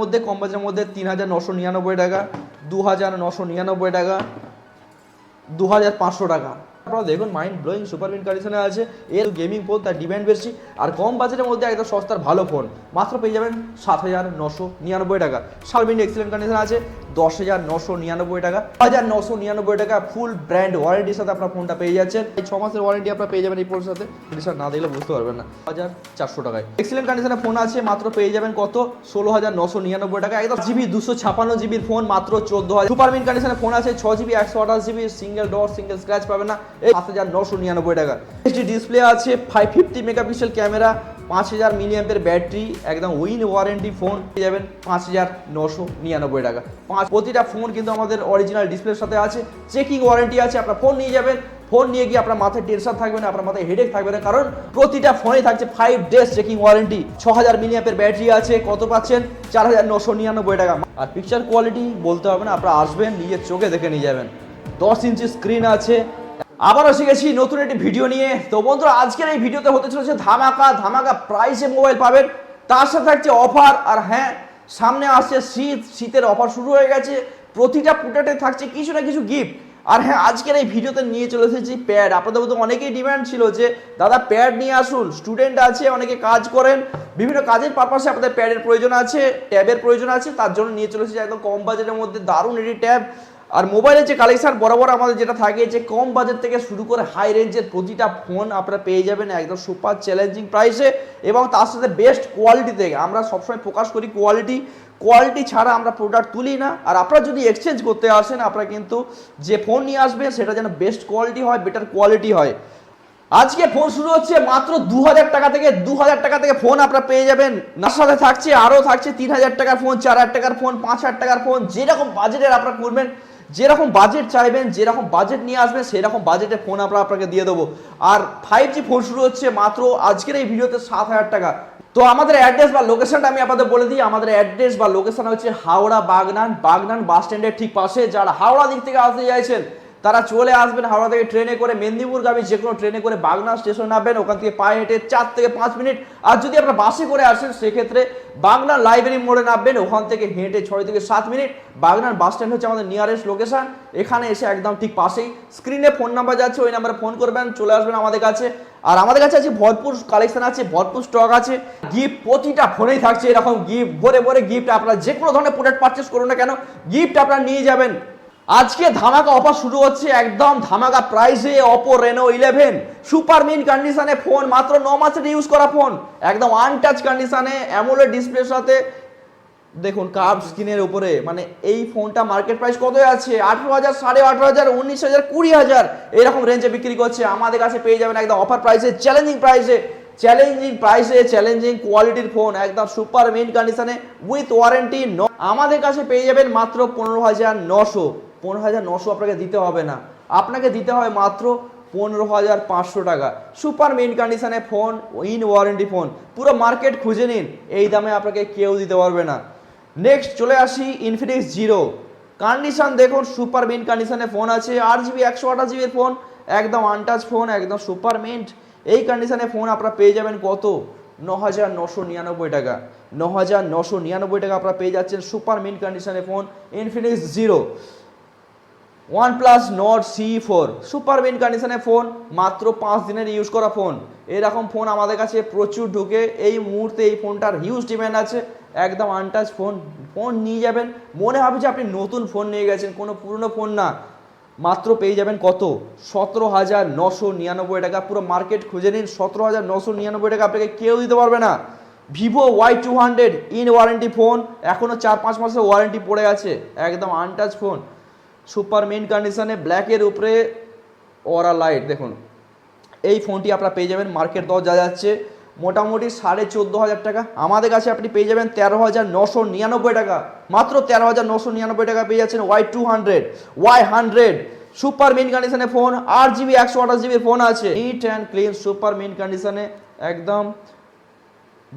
মধ্যে, কম বাজেটের মধ্যে তিন হাজার নশো নিরানব্বই টাকা দু হাজার নশো নিরানব্বই টাকা দু হাজার পাঁচশো টাকা। আপনারা দেখুন মাইন্ড ব্লোয়িং সুপার মিন কন্ডিশনে আছে। এর গেমিং ফোন তার ডিমান্ড বেশি। আর কম বাজেটের মধ্যে একদম সস্তার ভালো ফোন মাত্র পেয়ে যাবেন সাত হাজার নশো নিরানব্বই টাকা। সালমিন এক্সিলেন্ট কন্ডিশন আছে। দশ হাজার নশো নিরানব্বই টাকা, হাজার নশো নিরানব্বই টাকা ফুল ব্র্যান্ড ওয়ারেন্টির সাথে আপনার ফোনটা পেয়ে যাচ্ছেন। এই ছ মাসের ওয়ারেন্টি আপনার পেয়ে যাবেন এই ফোনের সাথে। কন্ডিশন না দেখলে বুঝতে পারবেন না। হাজার চারশো টাকায়। এক্সিলেন্ট কন্ডিশনে ফোন আছে, মাত্র পেয়ে যাবেন কত? ষোলো হাজার নশো নিরানব্বই টাকা। একদম জিবি, দুশো ছাপান্ন জিবির ফোন মাত্র চোদ্দ হাজার। সুপার মিন কন্ডিশনে ফোন আছে, ছ জিবি, একশো আঠাশ GB single dot single scratch পাবে না। এই সাত হাজার নশো নিরানব্বই টাকা। ডিসপ্লে আছে ফাইভ ফিফটি মেগাপিক্সেল ক্যামেরা পাঁচ হাজার মিলিয়ামের ব্যাটারি, একদম উইন ওয়ারেন্টি ফোন পেয়ে যাবেন পাঁচ হাজার নশো নিরানব্বই টাকা। পাঁচ প্রতিটা ফোন কিন্তু আমাদের অরিজিনাল ডিসপ্লের সাথে আছে চেকিং ওয়ারেন্টি আছে, আপনার ফোন নিয়ে যাবেন। ফোন নিয়ে গিয়ে আপনার মাথায় টেনশন থাকবে না, আপনার মাথায় হেডেক থাকবে না, কারণ প্রতিটা ফোনে থাকছে ফাইভ ডেজ চেকিং ওয়ারেন্টি ছ হাজার মিলিয়ামের ব্যাটারি আছে, কত পাচ্ছেন? চার হাজার নশো নিরানব্বই টাকা। আর পিকচার কোয়ালিটি বলতে হবে না, আপনারা আসবেন, নিজের চোখে দেখে নিয়ে যাবেন। দশ ইঞ্চি স্ক্রিন আছে আবারও শিখেছি নতুন একটি ভিডিও নিয়ে। তো বন্ধুরা, আজকের এই ভিডিওতে হতে চলেছে ধামাকা ধামাকা প্রাইসে মোবাইল পাবেন। তার সাথে থাকছে অফার আর হ্যাঁ সামনে আসছে শীত, শীতের অফার শুরু হয়ে গেছে। প্রতিটা প্রোডাক্টে থাকছে কিছু না কিছু গিফট আর হ্যাঁ আজকের এই ভিডিওতে নিয়ে চলে এসেছি প্যাড আপনাদের মধ্যে অনেকেই ডিমান্ড ছিল যে, দাদা প্যাড নিয়ে আসুন। স্টুডেন্ট আছে, অনেকে কাজ করেন। বিভিন্ন কাজের পারপাসে আপনাদের প্যাডের প্রয়োজন আছে ট্যাবের প্রয়োজন আছে। তার জন্য নিয়ে চলে এসেছি একদম কম বাজেটের মধ্যে দারুণ এটি ট্যাব আর মোবাইলের যে কালেকশন বরাবর আমাদের যেটা থাকে যে কম বাজেট থেকে শুরু করে হাই রেঞ্জের প্রতিটা ফোন আপনারা পেয়ে যাবেন একদম সুপার চ্যালেঞ্জিং প্রাইসে এবং তার সাথে বেস্ট কোয়ালিটি থেকে। আমরা সবসময় ফোকাস করি কোয়ালিটি কোয়ালিটি ছাড়া আমরা প্রোডাক্ট তুলি না। আর আপনারা যদি এক্সচেঞ্জ করতে আসেন, আপনারা কিন্তু যে ফোন নিয়ে আসবেন, সেটা যেন বেস্ট কোয়ালিটি হয় বেটার কোয়ালিটি হয়। আজকে ফোন শুরু হচ্ছে মাত্র দু হাজার টাকা থেকে। দু হাজার টাকা থেকে ফোন আপনারা পেয়ে যাবেন। তার সাথে থাকছে, আরও থাকছে তিন হাজার টাকার ফোন চার হাজার টাকার ফোন পাঁচ হাজার টাকার ফোন যেরকম বাজেটের আপনারা করবেন যেরকম বাজেট চাইবেন, যেরকম বাজেট নিয়ে আসবেন, সেরকম বাজেটের ফোন আমরা আপনাকে দিয়ে দেবো। আর ফাইভ জি ফোন শুরু হচ্ছে মাত্র আজকের এই ভিডিওতে সাত হাজার টাকা। তো আমাদের অ্যাড্রেস বা লোকেশনটা আমি আপনাদের বলে দিই, আমাদের অ্যাড্রেস বা লোকেশন হচ্ছে হাওড়া বাগনান বাগনান বাস স্ট্যান্ডের ঠিক পাশে। যারা হাওড়া দিক থেকে আসতে চাইছেন তারা চলে আসবেন হাওড়া থেকে ট্রেনে করে মেদিনীপুরগামী যে কোনো ট্রেনে করে বাগনা স্টেশন নামবেন, ওখান থেকে পায়ে হেঁটে চার থেকে পাঁচ মিনিট। আর যদি আপনারা বাসে করে আসেন, সেক্ষেত্রে বাগনান লাইব্রেরি মোড়ে নামবেন, ওখান থেকে হেঁটে ছয় থেকে সাত মিনিট। বাগনার বাস স্ট্যান্ড হচ্ছে আমাদের নিয়ারেস্ট লোকেশান এখানে এসে একদম ঠিক পাশেই স্ক্রিনে ফোন নাম্বার যাচ্ছে, ওই নাম্বারে ফোন করবেন, চলে আসবেন আমাদের কাছে। আর আমাদের কাছে আছে ভরপুর কালেকশন আছে, ভরপুর স্টক আছে। গিফট প্রতিটা ফোনেই থাকছে, এরকম গিফট ভরে ভরে গিফট আপনারা যে কোনো ধরনের প্রোডাক্ট পারচেস করুন না কেন গিফট আপনারা নিয়ে যাবেন। আজকে ধামাকা অফার শুরু হচ্ছে একদম ধামাকা প্রাইসে Oppo Reno eleven super mint কন্ডিশনে ফোন মাত্র ন মাসের ইউজ করা ফোন একদম আনটাচ কন্ডিশনে অ্যামোলেড ডিসপ্লের সাথে। দেখুন কার্ভ স্ক্রিনের উপরে মানে এই ফোনটা মার্কেট প্রাইস কত আছে? আঠেরো হাজার, সাড়ে আঠেরো হাজার, উনিশ হাজার, কুড়ি হাজার, এরকম রেঞ্জে বিক্রি করছে। আমাদের কাছে পেয়ে যাবেন একদম অফার প্রাইসে চ্যালেঞ্জিং প্রাইসে চ্যালেঞ্জিং প্রাইসে চ্যালেঞ্জিং কোয়ালিটির ফোন একদম সুপার মিন কন্ডিশনে উইথ ওয়ারেন্টি আমাদের কাছে পেয়ে যাবেন মাত্র পনেরো হাজার নশো। পনেরো হাজার নশো আপনাকে দিতে হবে না। আপনাকে দিতে হবে মাত্র পনেরো হাজার পাঁচশো টাকা। সুপার মেন কন্ডিশনে ফোন ইন ওয়ারেন্টি ফোন পুরো মার্কেট খুঁজে নিন, এই দামে আপনাকে কেউ দিতে পারবে না। নেক্সট চলে আসি ইনফিনিক্স জিরো কন্ডিশন দেখুন সুপার মিন্ট কন্ডিশনে ফোন আছে। আট জিবি একশো আঠাশ জিবির ফোন একদম আনটাচ ফোন একদম সুপার মিন্ট এই কন্ডিশনে ফোন আপনারা পেয়ে যাবেন কত? ন হাজার নশো নিরানব্বই টাকা। ন হাজার নশো নিরানব্বই টাকা আপনারা পেয়ে যাচ্ছেন সুপার মিন্ট কন্ডিশনে phone Infinix zero one plus Nord C four super mint কন্ডিশনে ফোন মাত্র পাঁচ দিনের ইউজ করা ফোন এরকম ফোন আমাদের কাছে প্রচুর ঢুকে। এই মুহূর্তে এই ফোনটার হিউজ ডিম্যান্ড আছে। একদম আনটাচ ফোন ফোন নিয়ে যাবেন। মনে হবে যে আপনি নতুন ফোন নিয়ে গেছেন, কোনো পুরনো ফোন না। মাত্র পেয়ে যাবেন কত? সতেরো হাজার নশো নিরানব্বই টাকা। পুরো মার্কেট খুঁজে নিন, সতেরো হাজার নশো নিরানব্বই টাকা আপনাকে কেউ দিতে পারবে না। Vivo Y two hundred in warranty phone এখনও চার পাঁচ মাসের ওয়ারেন্টি পড়ে আছে। একদম আনটাচ ফোন সুপার মেন কন্ডিশনে ব্ল্যাকের উপরে ওরা লাইট দেখুন। এই ফোনটি আপনারা পেয়ে যাবেন মার্কেট দর যা যাচ্ছে, মোটামুটি সাড়ে চোদ্দ হাজার টাকা। আমাদের কাছে আপনি পেয়ে যাবেন তেরো হাজার নশো নিরানব্বই টাকা। মাত্র তেরো হাজার নশো নিরানব্বই টাকা পেয়ে যাচ্ছেন Y two hundred Y hundred super mint কন্ডিশনে ফোন আট জিবি একশো আঠাশ জিবির ফোন আছে। Neat and clean super mint কন্ডিশনে একদম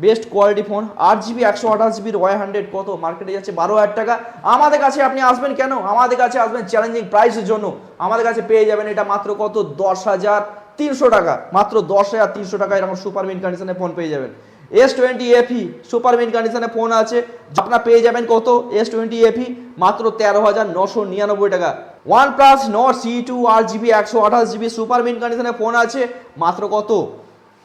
বেস্ট কোয়ালিটি ফোন, আট জিবি, একশো আঠাশ জিবির ওয়াই হান্ড্রেড, কত? মার্কেটে যাচ্ছে বারো হাজার টাকা। আমাদের কাছে আপনি আসবেন কেন? আমাদের কাছে আসবেন চ্যালেঞ্জিং প্রাইসের জন্য। আমাদের কাছে পেয়ে যাবেন এটা মাত্র কত? দশ হাজার তিনশো টাকা। মাত্র দশ হাজার তিনশো টাকা এরকম সুপার মিন কন্ডিশনে ফোন পেয়ে যাবেন। S twenty FE super mint কন্ডিশনে ফোন আছে। আপনারা পেয়ে যাবেন কত? এস টোয়েন্টি এফি মাত্র তেরো হাজার নশো নিরানব্বই টাকা। One plus Nord C two R GB, একশো আঠাশ জিবি সুপার মিন কন্ডিশনে ফোন আছে। মাত্র কত?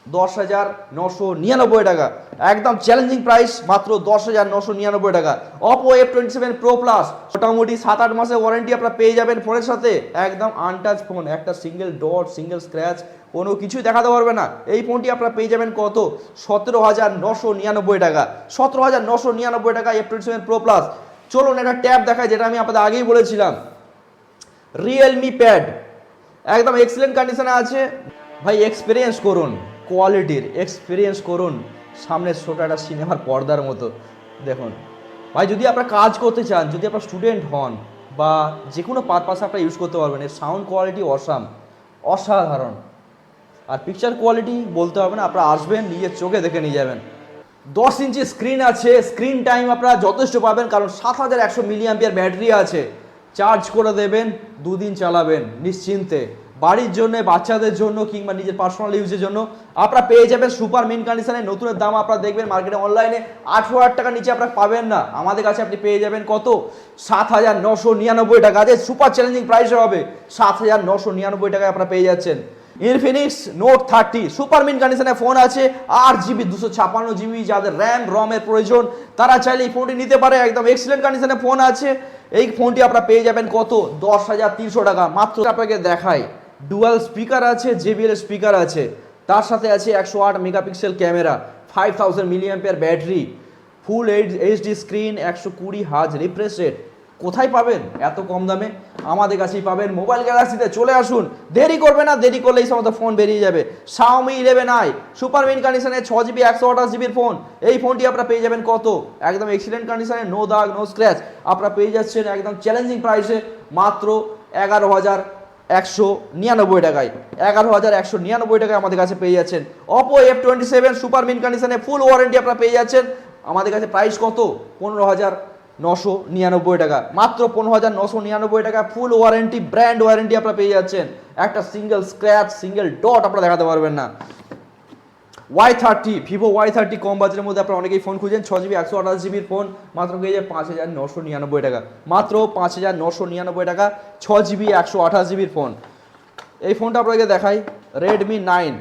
দশ হাজার নশো নিরানব্বই টাকা। একদম চ্যালেঞ্জিং প্রাইস মাত্র দশ হাজার নশো নিরানব্বই টাকা। Oppo F twenty seven pro plus মোটামুটি সাত আট মাসের ওয়ারেন্টি আপনারা পেয়ে যাবেন ফোনের সাথে। একদম আনটাচ ফোন একটা সিঙ্গেল ডট সিঙ্গেল স্ক্র্যাচ কোনো কিছুই দেখাতে পারবে না। এই ফোনটি আপনারা পেয়ে যাবেন কত? সতেরো হাজার নশো নিরানব্বই টাকা। সতেরো হাজার নশো নিরানব্বই টাকা F twenty seven pro plus চলুন একটা ট্যাব দেখায় যেটা আমি আপনাদের আগেই বলেছিলাম। রিয়েলমি প্যাড একদম এক্সিলেন্ট কন্ডিশনে আছে। ভাই এক্সপিরিয়েন্স করুন। কোয়ালিটির এক্সপিরিয়েন্স করুন সামনের ছোটো একটা সিনেমার পর্দার মতো। দেখুন। ভাই, যদি আপনারা কাজ করতে চান, যদি আপনার স্টুডেন্ট হন বা যে কোনো পারপাসে আপনারা ইউজ করতে পারবেন, এর সাউন্ড কোয়ালিটি অসাম অসাধারণ। আর পিকচার কোয়ালিটি বলতে হবে না, আপনারা আসবেন, নিজের চোখে দেখে নিয়ে যাবেন। দশ ইঞ্চি স্ক্রিন আছে স্ক্রিন টাইম আপনারা যথেষ্ট পাবেন, কারণ সাত হাজার একশো মিলিয়াম্পিয়ার ব্যাটারি আছে। চার্জ করে দেবেন, দুদিন চালাবেন, নিশ্চিন্তে। বাড়ির জন্য, বাচ্চাদের জন্য কিংবা নিজের পার্সোনাল ইউজের জন্য আপনারা পেয়ে যাবেন সুপার মিন কন্ডিশনে নতুনের দাম আপনারা দেখবেন মার্কেটে অনলাইনে আঠেরো হাজার টাকার নিচে আপনারা পাবেন না। আমাদের কাছে আপনি পেয়ে যাবেন কত? সাত হাজার নশো নিরানব্বই টাকা। আছে সুপার চ্যালেঞ্জিং প্রাইসে হবে। সাত হাজার নশো নিরানব্বই টাকায় আপনারা পেয়ে যাচ্ছেন। Infinix note thirty super mint কন্ডিশনে ফোন আছে। আট জিবি দুশো ছাপান্ন জিবি যাদের র্যাম রমের প্রয়োজন। তারা চাইলে এই ফোনটি নিতে পারে। একদম এক্সিলেন্ট কন্ডিশনে ফোন আছে। এই ফোনটি আপনারা পেয়ে যাবেন কত? দশ হাজার তিনশো টাকা। মাত্র আপনাকে দেখাই। ডুয়াল স্পিকার আছে জেবিএল স্পিকার আছে। তার সাথে আছে একশো আট megapixel camera five thousand milliampere battery full H HD screen একশো কুড়ি হাজ রিফ্রেশ রেট কোথায় পাবেন? এত কম দামে? আমাদের কাছেই পাবেন। মোবাইল গ্যালাক্সিতে চলে আসুন। দেরি করবে না, দেরি করলে এই সমস্ত ফোন বেরিয়ে যাবে। Xiaomi eleven i super mint কন্ডিশনে ছ জিবি একশো আঠাশ জিবির ফোন এই ফোনটি আপনারা পেয়ে যাবেন কত? একদম এক্সিলেন্ট কন্ডিশনে নো দাগ নো স্ক্র্যাচ আপনারা পেয়ে যাচ্ছেন একদম চ্যালেঞ্জিং প্রাইসে মাত্র এগারো হাজার একশো নিরানব্বই টাকায়। এগারো হাজার একশো নিরানব্বই টাকায় আমাদের কাছে পেয়ে যাচ্ছেন। Oppo F twenty seven super mint কন্ডিশনে ফুল ওয়ারেন্টি আপনারা পেয়ে যাচ্ছেন। আমাদের কাছে প্রাইস কত? পনেরো হাজার নশো নিরানব্বই টাকা। মাত্র পনেরো হাজার নশো নিরানব্বই টাকা ফুল ওয়ারেন্টি ব্র্যান্ড ওয়ারেন্টি আপনারা পেয়ে যাচ্ছেন। একটা সিঙ্গেল স্ক্র্যাচ সিঙ্গেল ডট আপনারা দেখাতে পারবেন না। Y thirty Vivo Y thirty কম বাজারের মধ্যে আপনারা অনেকেই ফোন খুঁজছেন ছ জিবি একশো আঠাশ জিবির ফোন মাত্র পেয়ে যায় পাঁচ হাজার নশো নিরানব্বই টাকা। মাত্র পাঁচ হাজার নশো নিরানব্বই টাকা ছ জিবি একশো আঠাশ জিবির ফোন এই ফোনটা আপনাকে দেখাই রেডমি নাইন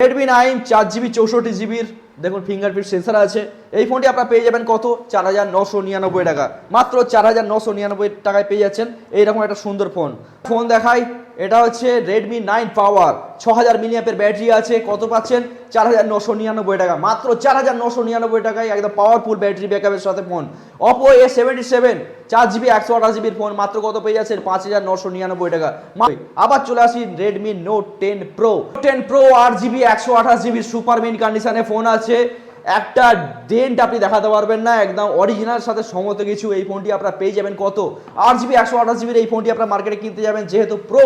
রেডমি নাইন চার জিবি চৌষট্টি জিবির দেখুন ফিঙ্গারপ্রিন্ট সেন্সার আছে। এই ফোনটি আপনারা পেয়ে যাবেন কত? চার হাজার নশো নিরানব্বই টাকা। মাত্র চার হাজার নশো নিরানব্বই টাকায় পেয়ে যাচ্ছেন। এইরকম একটা সুন্দর ফোন ফোন দেখাই এটা হচ্ছে রেডমি নাইন পাওয়ার ছ হাজার মিলিয়াপের ব্যাটারি আছে, কত পাচ্ছেন? চার হাজার নশো নিরানব্বই টাকা। মাত্র চার হাজার নশো নিরানব্বই টাকায় একদম পাওয়ারফুল ব্যাটারি ব্যাকআপের সাথে phone Oppo A seventy seven চার জিবি একশো আঠাশ জিবির ফোন মাত্র কত পেয়ে যাচ্ছেন? পাঁচ হাজার নশো নিরানব্বই টাকা। আবার চলে আসি Redmi note ten pro ten pro আট জিবি একশো আঠাশ জিবির সুপার মিন কন্ডিশনে ফোন আছে। একটা ডেন্ট আপনি দেখাতে পারবেন না, একদম অরিজিনাল সাথে সমস্ত কিছু এই ফোনটি আপনারা পেয়ে যাবেন কত? আট জিবি একশো আঠাশ জিবির এই ফোনটি আপনারা মার্কেটে কিনতে যাবেন, যেহেতু প্রো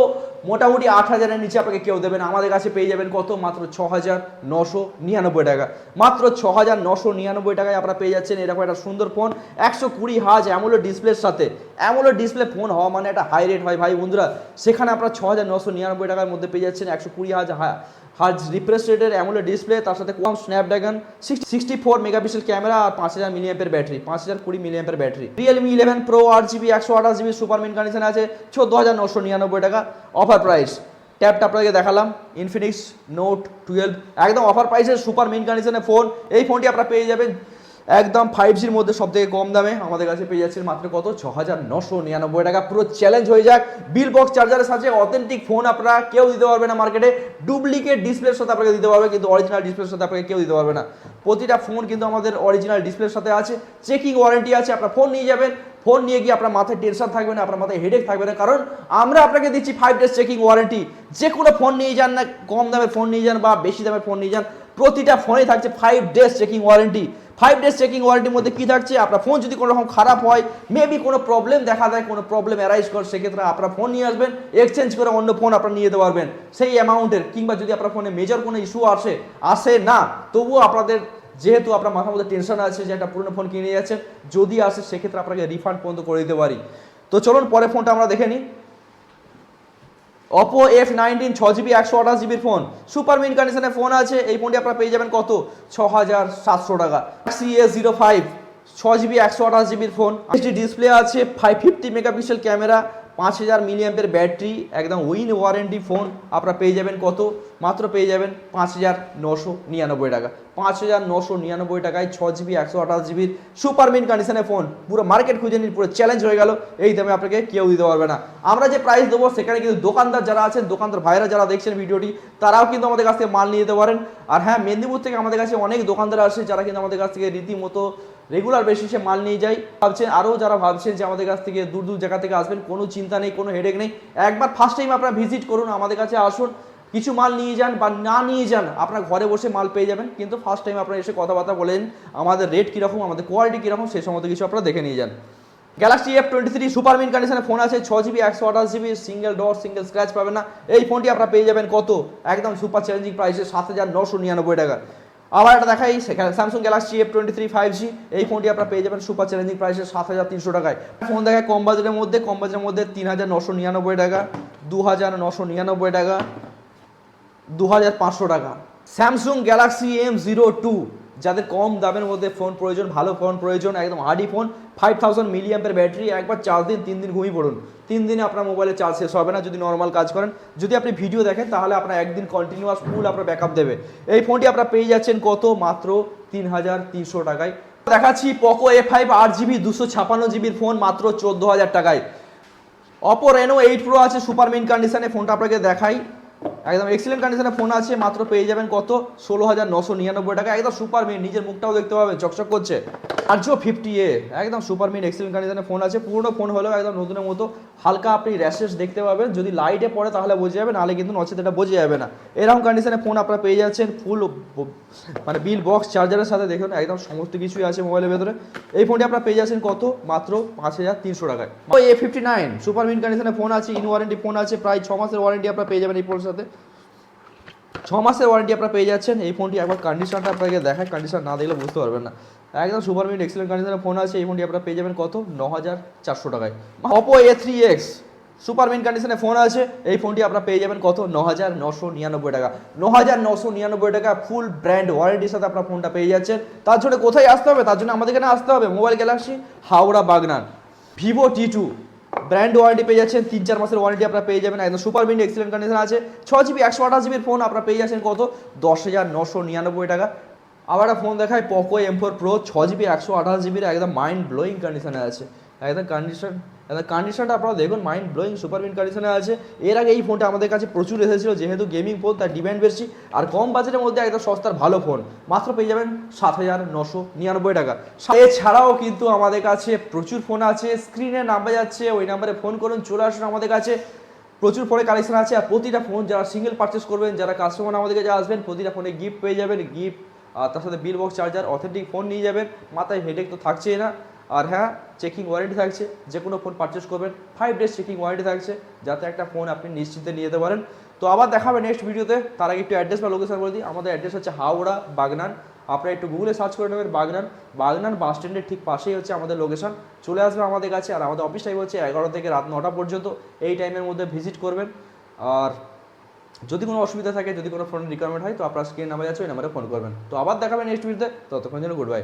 মোটামুটি আট হাজারের নিচে আপনাকে কেউ দেবেন আমাদের কাছে পেয়ে যাবেন কত? মাত্র ছ হাজার নশো নিরানব্বই টাকা। মাত্র ছ হাজার নশো নিরানব্বই টাকায় আপনারা পেয়ে যাচ্ছেন এরকম একটা সুন্দর ফোন একশো কুড়ি হাজ অ্যামোলো ডিসপ্লের সাথে। অ্যামোলো ডিসপ্লে ফোন হওয়া মানে একটা হাই রেট হয় ভাই, বন্ধুরা। সেখানে আপনারা ছ হাজার নশো নিরানব্বই টাকার মধ্যে পেয়ে যাচ্ছেন একশো কুড়ি হাজ হাজ রিফ্রেশ রেটের অ্যামোলো ডিসপ্লে তার সাথে কম Snapdragon sixty four megapixel camera আর পাঁচ হাজার মিলিয়ামের ব্যাটারি পাঁচ হাজার কুড়ি মিলিয়ামের ব্যাটারি রিয়েলমি ইলেভেন প্রো আট জিবি একশো আঠাশ জিবি সুপার মিন কন্ডিশন আছে। চোদ্দ হাজার নশো নিরানব্বই টাকা। Offer price. ট্যাবটা আপনাকে দেখালাম ইনফিনিক্স নোট টুয়েলভ একদম অফার প্রাইসের সুপার মিন কন্ডিশনের ফোন এই ফোনটি আপনারা পেয়ে যাবেন একদম ফাইভ জির মধ্যে সব থেকে কম দামে। আমাদের কাছে পেয়ে যাচ্ছেন মাত্র কত? ছ হাজার নশো নিরানব্বই টাকা। পুরো চ্যালেঞ্জ হয়ে যাক। বিল বক্স চার্জারের সাথে অথেন্টিক ফোন আপনারা কেউ দিতে পারবে না মার্কেটে ডুপ্লিকেট ডিসপ্লের সাথে আপনাকে দিতে পারবে, কিন্তু অরিজিনাল ডিসপ্লের সাথে আপনাকে কেউ দিতে পারবে না। প্রতিটা ফোন কিন্তু আমাদের অরিজিনাল ডিসপ্লের সাথে আছে। চেকিং ওয়ারেন্টি আছে, আপনার ফোন নিয়ে যাবেন। ফোন নিয়ে গিয়ে আপনার মাথায় টেনশন থাকবে না, আপনার মাথায় হেডেক থাকবে না। কারণ আমরা আপনাকে দিচ্ছি ফাইভ ডেজ চেকিং ওয়ারেন্টি যে কোনো ফোন নিয়ে যান না, কম দামের ফোন নিয়ে যান বা বেশি দামের ফোন নিয়ে যান, প্রতিটা ফোনে থাকছে five days checking warranty five days checking ওয়ারেন্টির মধ্যে কী থাকছে? আপনার ফোন যদি কোনো রকম খারাপ হয় মেবি কোনো প্রবলেম দেখা দেয়, কোনো প্রবলেম অ্যারাইজ করে, সেক্ষেত্রে আপনার ফোন নিয়ে আসবেন এক্সচেঞ্জ করে অন্য ফোন আপনার নিয়ে পারবেন। সেই অ্যামাউন্টের কিংবা যদি আপনার ফোনে মেজর কোনো ইস্যু আসে আসে না, তবুও আপনাদের যেহেতু আপনার মাথার মধ্যে টেনশন আছে যে একটা পুরনো ফোন কিনে যাচ্ছেন, যদি আসে সেক্ষেত্রে আপনাকে রিফান্ড পর্যন্ত করে দিতে পারি। তো চলুন পরে ফোনটা আমরা দেখে নিই। অপো এফ নাইনটিন ছ জিবি একশো আঠাশ জিবির ফোন সুপার মিন কন্ডিশনের ফোন আছে, এই ফোনটি আপনারা পেয়ে যাবেন কত? ছ হাজার সাতশো টাকা। সি এ জিরো ফাইভ ছ জিবি একশো আঠাশ জিবির ফোন ডিসপ্লে আছে ফাইভ ফিফটি মেগাপিক্সেল ক্যামেরা পাঁচ হাজার মিলিয়ামের ব্যাটারি, একদম উইন ওয়ারেন্টি ফোন, আপনারা পেয়ে যাবেন কত? মাত্র পেয়ে যাবেন পাঁচ হাজার নশো নিরানব্বই টাকা। পাঁচ হাজার নশো নিরানব্বই টাকায় ছ জিবি, একশো আঠাশ জিবির সুপার মিন কন্ডিশনের ফোন পুরো মার্কেট খুঁজে নিন, পুরো চ্যালেঞ্জ হয়ে গেল, এই দামে আপনাকে কেউ দিতে পারবে না। আমরা যে প্রাইস দেবো, সেখানে কিন্তু দোকানদার যারা আছেন, দোকানদার ভাইরা যারা দেখছেন ভিডিওটি, তারাও কিন্তু আমাদের কাছ থেকে মাল নিয়ে যেতে পারেন। আর হ্যাঁ মেদিনীপুর থেকে আমাদের কাছে অনেক দোকানদার আসে, যারা কিন্তু আমাদের কাছ থেকে রীতিমতো রেগুলার বেসিসে মাল নিয়ে যাই। ভাবছেন, আরও যারা ভাবছেন যে আমাদের কাছ থেকে দূর দূর জায়গা থেকে আসবেন, কোনো চিন্তা নেই, কোনো হেডেক নেই। একবার ফার্স্ট টাইম আপনারা ভিজিট করুন, আমাদের কাছে আসুন। কিছু মাল নিয়ে যান বা না নিয়ে যান, আপনার ঘরে বসে মাল পেয়ে যাবেন। কিন্তু ফার্স্ট টাইম আপনারা এসে কথাবার্তা বলেন, আমাদের রেট কীরকম, আমাদের কোয়ালিটি কীরকম সেই সমস্ত কিছু আপনারা দেখে নিয়ে যান। Galaxy F twenty three super mint কন্ডিশনে ফোন আছে ছ জিবি একশো আঠাশ GB single dot single scratch পাবেন না। এই ফোনটি আপনারা পেয়ে যাবেন কত? একদম সুপার চ্যালেঞ্জিং প্রাইসে সাত হাজার নশো নিরানব্বই টাকা। আবার একটা দেখাই, সেখানে Samsung Galaxy F twenty three five G এই ফোনটি আপনারা পেয়ে যাবেন সুপার চ্যালেঞ্জিং প্রাইসে সাত হাজার তিনশো টাকায়। ফোন দেখায় কম বাজারের মধ্যে, কম বাজারের মধ্যে তিন হাজার নশো নিরানব্বই টাকা দু হাজার নশো নিরানব্বই টাকা দু হাজার পাঁচশো টাকা। Samsung Galaxy M zero two যাদের কম দামের মধ্যে ফোন প্রয়োজন, ভালো ফোন প্রয়োজন, একদম হার্ডি ফোন ফাইভ থাউজেন্ড মিলিয়ামের ব্যাটারি একবার চার্জ দিন, তিন দিন ঘুমিয়ে পড়ুন। তিন দিনে আপনার মোবাইলে চার্জ শেষ হবে না, যদি নর্মাল কাজ করেন। যদি আপনি ভিডিও দেখেন, তাহলে আপনার একদিন কন্টিনিউয়াস ফুল আপনার ব্যাকআপ দেবে। এই ফোনটি আপনারা পেয়ে যাচ্ছেন কত? মাত্র তিন হাজার তিনশো টাকায়। দেখাচ্ছি পকো এ ফাইভ আট জিবি, দুশো ছাপান্ন জিবির ফোন মাত্র চোদ্দ হাজার টাকায়। অপো রেনো এইট প্রো আছে সুপার মিন কন্ডিশনে ফোনটা আপনাকে দেখাই। একদম এক্সিলেন্ট কন্ডিশনে ফোন আছে, মাত্র পেয়ে যাবেন কত? ষোলো হাজার নশো নিরানব্বই টাকা। একদম সুপার মিন নিজের মুখটাও দেখতে পাবেন, চকচক করছে। আরজো ফিফটি এ একদম সুপার মিন এক্সিলেন্ট কন্ডিশনে ফোন আছে। পুরোনো ফোন হলেও একদম নতুনের মতো। হালকা আপনি র্যাশেস দেখতে পাবেন। যদি লাইটে পড়ে তাহলে বোঝা যাবে, নাহলে কিন্তু নচেত এটা বোঝা যাবে না। এরকম কন্ডিশনে ফোন আপনারা পেয়ে যাচ্ছেন ফুল মানে বিল বক্স চার্জারের সাথে দেখুন, একদম সমস্ত কিছুই আছে মোবাইলের ভেতরে। এই ফোনটি আপনারা পেয়ে যাচ্ছেন কত? মাত্র পাঁচ হাজার তিনশো টাকায়। ও A fifty nine super mint কন্ডিশনে ফোন আছে ইন ওয়ারেন্টি ফোন আছে, প্রায় ছ মাসের ওয়ারেন্টি আপনারা পেয়ে যাবেন এই ফোনের সাথে। ছ মাসের ওয়ারেন্টি আপনারা পেয়ে যাচ্ছেন। এই ফোনটি একবার কন্ডিশনটা আপনাকে দেখায়। কন্ডিশন না দেখলে বুঝতে পারবেন না। একদম সুপার মিট এক্সেলেন্ট কন্ডিশনের ফোন আছে। এই ফোনটি আপনারা পেয়ে যাবেন কত? ন হাজার চারশো টাকায়। Oppo A three X super mint কন্ডিশনে ফোন আছে। এই ফোনটি আপনারা পেয়ে যাবেন কত? ন হাজার নশো নিরানব্বই টাকা। ন হাজার নশো নিরানব্বই টাকা ফুল ব্র্যান্ড ওয়ারেন্টির সাথে আপনার ফোনটা পেয়ে যাচ্ছেন। তার জন্য কোথায় আসতে হবে? তার জন্য আমাদের এখানে আসতে হবে। Mobile Galaxy Howrah, Bagnan. Vivo T two brand warranty পেয়ে যাচ্ছেন, তিন চার মাসের ওয়ারেন্টি আপনারা পেয়ে যাবেন। একদম সুপার মিন্ট এক্সিলেন্ট কন্ডিশন আছে। ছ জিবি একশো আঠাশ জিবির ফোন আপনারা পেয়ে যাচ্ছেন কত? দশ হাজার নশো নিরানব্বই টাকা। আবার একটা ফোন দেখায় পোকো এম ফোর প্রো ছ জিবি একশো আঠাশ জিবির একদম মাইন্ড ব্লোয়িং কন্ডিশনে আছে। একদম কন্ডিশন কন্ডিশনটা আপনারা দেখুন মাইন্ড ব্লোয়িং সুপার মিন কন্ডিশনে আছে। এর আগে এই ফোনটা আমাদের কাছে প্রচুর এসেছিল, যেহেতু গেমিং ফোন তার ডিমান্ড বেশি। আর কম বাজেটের মধ্যে একদম সস্তার ভালো ফোন মাত্র পেয়ে যাবেন সাত হাজার নশো নিরানব্বই টাকা। এছাড়াও কিন্তু আমাদের কাছে প্রচুর ফোন আছে স্ক্রিনে নাম্বার যাচ্ছে, ওই নাম্বারে ফোন করুন, চলে আসুন আমাদের কাছে। প্রচুর ফোনে কালেকশন আছে, আর প্রতিটা ফোন যারা সিঙ্গেল পারচেস করবেন, যারা কাস্টমার আমাদের কাছে আসবেন, প্রতিটা ফোনে গিফট পেয়ে যাবেন। গিফট আর তার সাথে bill box charger authentic phone নিয়ে যাবেন। মাথায় হেডেক তো থাকছেই না। আর হ্যাঁ চেকিং ওয়ারেন্টি থাকছে যে কোনো ফোন পারচেস করবেন ফাইভ ডেজ চেকিং ওয়ারেন্টি থাকছে, যাতে একটা ফোন আপনি নিশ্চিন্তে নিয়ে যেতে পারেন। তো আবার দেখাবে নেক্সট ভিডিওতে তার আগে একটু অ্যাড্রেস বা লোকেশন বলে দিই। আমাদের অ্যাড্রেস হচ্ছে হাওড়া, বাগনান। আপনারা একটু গুগলে সার্চ করে নেবেন বাগনান। বাগনান বাস স্ট্যান্ডের ঠিক পাশেই হচ্ছে আমাদের লোকেশন চলে আসবে আমাদের কাছে, আর আমাদের অফিস টাইম হচ্ছে এগারো থেকে রাত নটা পর্যন্ত। এই টাইমের মধ্যে ভিজিট করবেন। আর যদি কোনো অসুবিধা থাকে, যদি কোনো ফোনের রিকোয়ারমেন্ট হয়, তো আপনার স্ক্রিন নাম্বার আছে, ওই নাম্বারে ফোন করবেন। তো আবার দেখাবেন নেক্সট ভিডিওতে ততক্ষণ জন্য গুড বাই